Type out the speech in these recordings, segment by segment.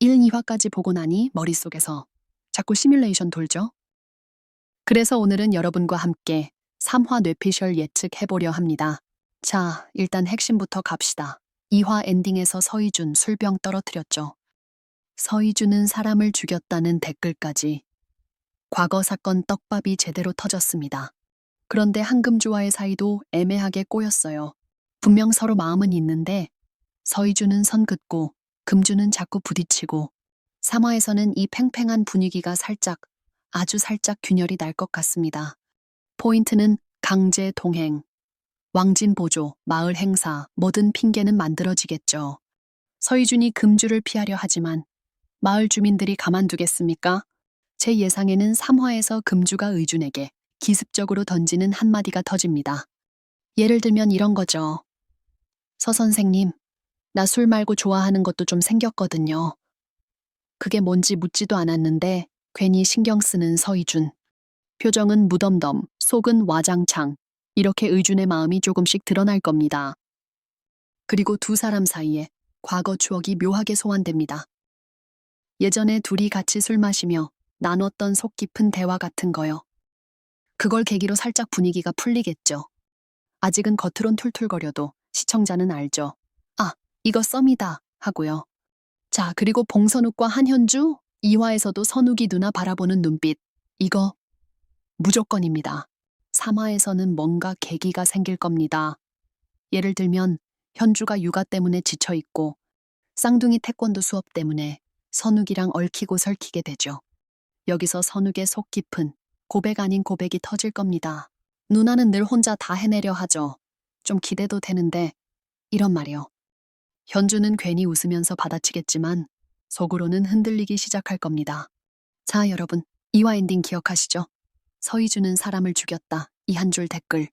1, 2화까지 보고 나니 머릿속에서 자꾸 시뮬레이션 돌죠? 그래서 오늘은 여러분과 함께 3화 뇌피셜 예측해보려 합니다. 자, 일단 핵심부터 갑시다. 2화 엔딩에서 서희준 술병 떨어뜨렸죠. 서희준은 사람을 죽였다는 댓글까지. 과거 사건 떡밥이 제대로 터졌습니다. 그런데 한금주와의 사이도 애매하게 꼬였어요. 분명 서로 마음은 있는데 서희준은 선 긋고 금주는 자꾸 부딪히고 3화에서는 이 팽팽한 분위기가 살짝 아주 살짝 균열이 날 것 같습니다. 포인트는 강제 동행, 왕진 보조, 마을 행사, 뭐든 핑계는 만들어지겠죠. 서희준이 금주를 피하려 하지만 마을 주민들이 가만두겠습니까? 제 예상에는 3화에서 금주가 의준에게 기습적으로 던지는 한마디가 터집니다. 예를 들면 이런 거죠. 서 선생님, 나 술 말고 좋아하는 것도 좀 생겼거든요. 그게 뭔지 묻지도 않았는데 괜히 신경 쓰는 서희준. 표정은 무덤덤, 속은 와장창. 이렇게 의준의 마음이 조금씩 드러날 겁니다. 그리고 두 사람 사이에 과거 추억이 묘하게 소환됩니다. 예전에 둘이 같이 술 마시며 나눴던 속 깊은 대화 같은 거요. 그걸 계기로 살짝 분위기가 풀리겠죠. 아직은 겉으론 툴툴거려도 시청자는 알죠. 아, 이거 썸이다 하고요. 자, 그리고 봉선욱과 한현주, 2화에서도 선욱이 누나 바라보는 눈빛. 이거 무조건입니다. 3화에서는 뭔가 계기가 생길 겁니다. 예를 들면 현주가 육아 때문에 지쳐 있고 쌍둥이 태권도 수업 때문에 선욱이랑 얽히고 설키게 되죠. 여기서 선욱의 속 깊은 고백 아닌 고백이 터질 겁니다. 누나는 늘 혼자 다 해내려 하죠. 좀 기대도 되는데 이런 말이요. 현주는 괜히 웃으면서 받아치겠지만 속으로는 흔들리기 시작할 겁니다. 자, 여러분, 이화 엔딩 기억하시죠? 서희준은 사람을 죽였다. 이 한 줄 댓글.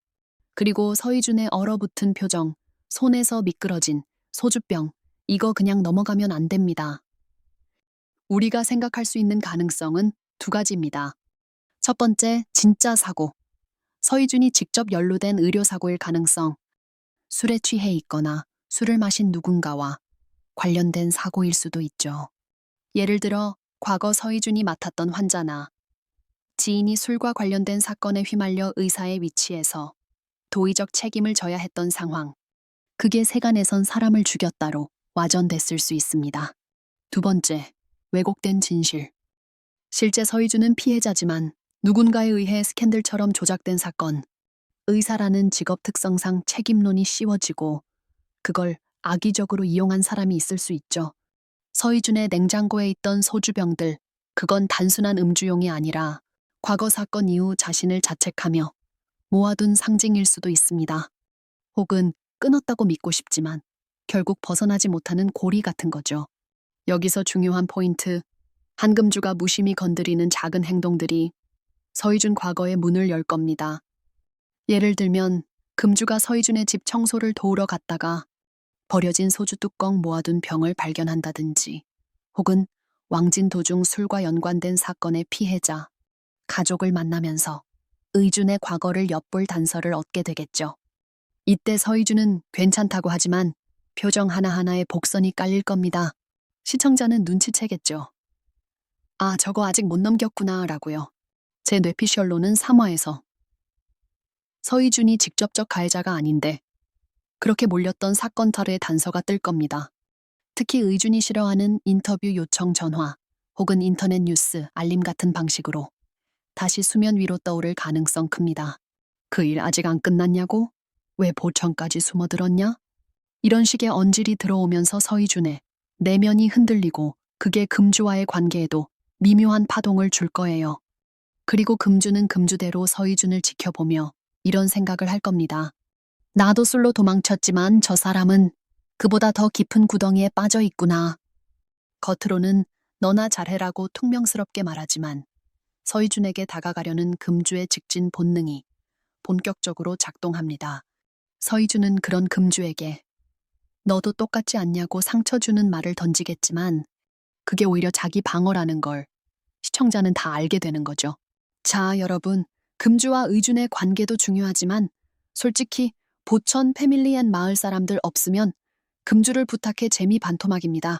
그리고 서희준의 얼어붙은 표정, 손에서 미끄러진 소주병. 이거 그냥 넘어가면 안 됩니다. 우리가 생각할 수 있는 가능성은 두 가지입니다. 첫 번째, 진짜 사고. 서희준이 직접 연루된 의료사고일 가능성. 술에 취해 있거나 술을 마신 누군가와 관련된 사고일 수도 있죠. 예를 들어, 과거 서희준이 맡았던 환자나 지인이 술과 관련된 사건에 휘말려 의사의 위치에서 도의적 책임을 져야 했던 상황. 그게 세간에선 사람을 죽였다로 와전됐을 수 있습니다. 두 번째, 왜곡된 진실. 실제 서희준은 피해자지만 누군가에 의해 스캔들처럼 조작된 사건. 의사라는 직업 특성상 책임론이 씌워지고 그걸 악의적으로 이용한 사람이 있을 수 있죠. 서희준의 냉장고에 있던 소주병들, 그건 단순한 음주용이 아니라 과거 사건 이후 자신을 자책하며 모아둔 상징일 수도 있습니다. 혹은 끊었다고 믿고 싶지만 결국 벗어나지 못하는 고리 같은 거죠. 여기서 중요한 포인트, 한금주가 무심히 건드리는 작은 행동들이 서희준 과거의 문을 열 겁니다. 예를 들면 금주가 서희준의 집 청소를 도우러 갔다가 버려진 소주 뚜껑 모아둔 병을 발견한다든지 혹은 왕진 도중 술과 연관된 사건의 피해자, 가족을 만나면서 의준의 과거를 엿볼 단서를 얻게 되겠죠. 이때 서희준은 괜찮다고 하지만 표정 하나하나에 복선이 깔릴 겁니다. 시청자는 눈치채겠죠. 아, 저거 아직 못 넘겼구나 라고요. 제 뇌피셜로는 3화에서 서희준이 직접적 가해자가 아닌데 그렇게 몰렸던 사건 털의 단서가 뜰 겁니다. 특히 의준이 싫어하는 인터뷰 요청 전화 혹은 인터넷 뉴스 알림 같은 방식으로 다시 수면 위로 떠오를 가능성 큽니다. 그 일 아직 안 끝났냐고? 왜 보청까지 숨어들었냐? 이런 식의 언질이 들어오면서 서희준의 내면이 흔들리고 그게 금주와의 관계에도 미묘한 파동을 줄 거예요. 그리고 금주는 금주대로 서희준을 지켜보며 이런 생각을 할 겁니다. 나도 술로 도망쳤지만 저 사람은 그보다 더 깊은 구덩이에 빠져 있구나. 겉으로는 너나 잘해라고 퉁명스럽게 말하지만 서희준에게 다가가려는 금주의 직진 본능이 본격적으로 작동합니다. 서희준은 그런 금주에게 너도 똑같지 않냐고 상처 주는 말을 던지겠지만 그게 오히려 자기 방어라는 걸 시청자는 다 알게 되는 거죠. 자, 여러분. 금주와 의준의 관계도 중요하지만 솔직히 보천 패밀리앤 마을 사람들 없으면 금주를 부탁해 재미 반토막입니다.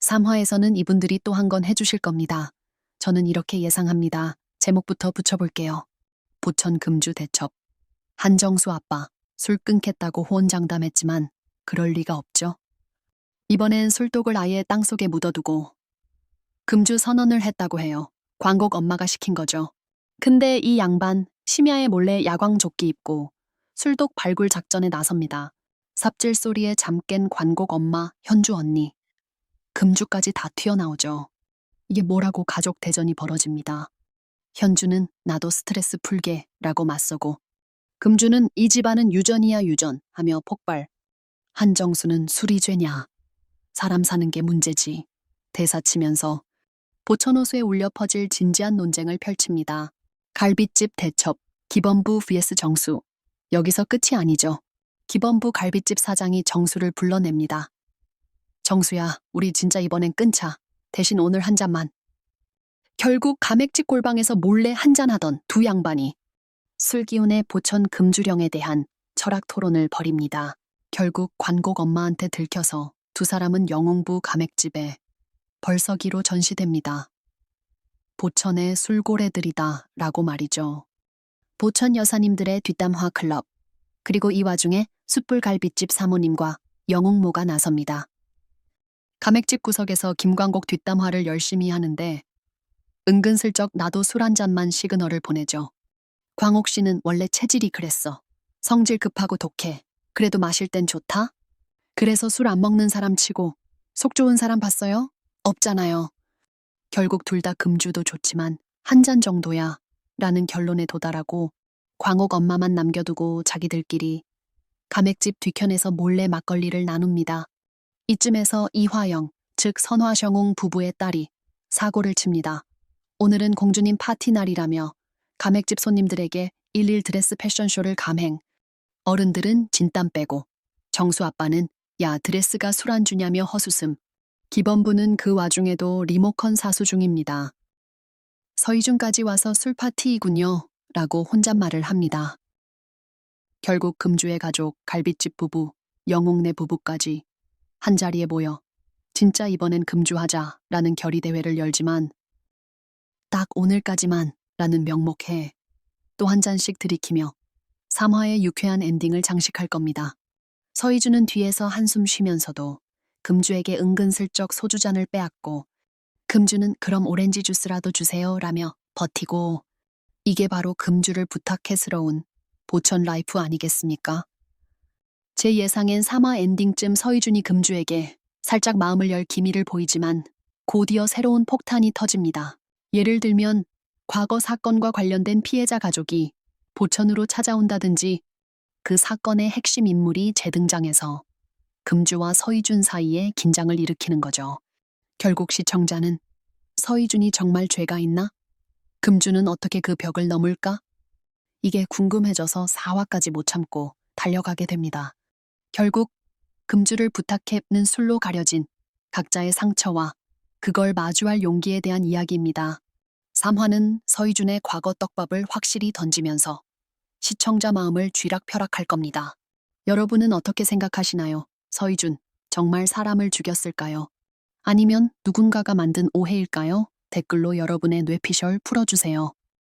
3화에서는 이분들이 또 한 건 해주실 겁니다. 저는 이렇게 예상합니다. 제목부터 붙여볼게요. 부천 금주 대첩. 한정수 아빠, 술 끊겠다고 호언장담했지만 그럴 리가 없죠. 이번엔 술독을 아예 땅속에 묻어두고 금주 선언을 했다고 해요. 광곡 엄마가 시킨 거죠. 근데 이 양반 심야에 몰래 야광 조끼 입고 술독 발굴 작전에 나섭니다. 삽질 소리에 잠깬 관곡 엄마, 현주 언니. 금주까지 다 튀어나오죠. 이게 뭐라고 가족 대전이 벌어집니다. 현주는 나도 스트레스 풀게 라고 맞서고 금주는 이 집안은 유전이야 유전 하며 폭발. 한정수는 술이 죄냐. 사람 사는 게 문제지. 대사치면서 보천호수에 울려 퍼질 진지한 논쟁을 펼칩니다. 갈빗집 대첩, 기범부 vs 정수. 여기서 끝이 아니죠. 기범부 갈빗집 사장이 정수를 불러냅니다. 정수야, 우리 진짜 이번엔 끊자. 대신 오늘 한 잔만. 결국 가맥집 골방에서 몰래 한잔하던 두 양반이 술기운의 보천 금주령에 대한 철학 토론을 벌입니다. 결국 관곡 엄마한테 들켜서 두 사람은 영웅부 가맥집에 벌서기로 전시됩니다. 보천의 술고래들이다 라고 말이죠. 보천 여사님들의 뒷담화 클럽 그리고 이 와중에 숯불갈비집 사모님과 영웅모가 나섭니다. 가맥집 구석에서 김광곡 뒷담화를 열심히 하는데 은근슬쩍 나도 술 한 잔만 시그널을 보내죠. 광옥 씨는 원래 체질이 그랬어. 성질 급하고 독해. 그래도 마실 땐 좋다? 그래서 술 안 먹는 사람 치고 속 좋은 사람 봤어요? 없잖아요. 결국 둘 다 금주도 좋지만 한 잔 정도야 라는 결론에 도달하고 광옥 엄마만 남겨두고 자기들끼리 가맥집 뒤편에서 몰래 막걸리를 나눕니다. 이쯤에서 이화영, 즉 선화셔웅 부부의 딸이 사고를 칩니다. 오늘은 공주님 파티 날이라며 가맥집 손님들에게 일일 드레스 패션쇼를 감행. 어른들은 진땀 빼고 정수 아빠는 야 드레스가 술안 주냐며 허수음. 기범부는 그 와중에도 리모컨 사수 중입니다. 서희준까지 와서 술 파티이군요. 라고 혼잣말을 합니다. 결국 금주의 가족 갈빗집 부부, 영옥내 부부까지 한 자리에 모여 진짜 이번엔 금주하자 라는 결의대회를 열지만 딱 오늘까지만 라는 명목해 또 한 잔씩 들이키며 3화의 유쾌한 엔딩을 장식할 겁니다. 서희주는 뒤에서 한숨 쉬면서도 금주에게 은근슬쩍 소주잔을 빼앗고 금주는 그럼 오렌지 주스라도 주세요 라며 버티고 이게 바로 금주를 부탁해스러운 보천 라이프 아니겠습니까? 제 예상엔 3화 엔딩쯤 서희준이 금주에게 살짝 마음을 열 기미를 보이지만 곧이어 새로운 폭탄이 터집니다. 예를 들면 과거 사건과 관련된 피해자 가족이 보천으로 찾아온다든지 그 사건의 핵심 인물이 재등장해서 금주와 서희준 사이에 긴장을 일으키는 거죠. 결국 시청자는 서희준이 정말 죄가 있나? 금주는 어떻게 그 벽을 넘을까? 이게 궁금해져서 4화까지 못 참고 달려가게 됩니다. 결국 금주를 부탁해는 술로 가려진 각자의 상처와 그걸 마주할 용기에 대한 이야기입니다. 3화는 서희준의 과거 떡밥을 확실히 던지면서 시청자 마음을 쥐락펴락할 겁니다. 여러분은 어떻게 생각하시나요? 서희준, 정말 사람을 죽였을까요? 아니면 누군가가 만든 오해일까요? 댓글로 여러분의 뇌피셜 풀어주세요.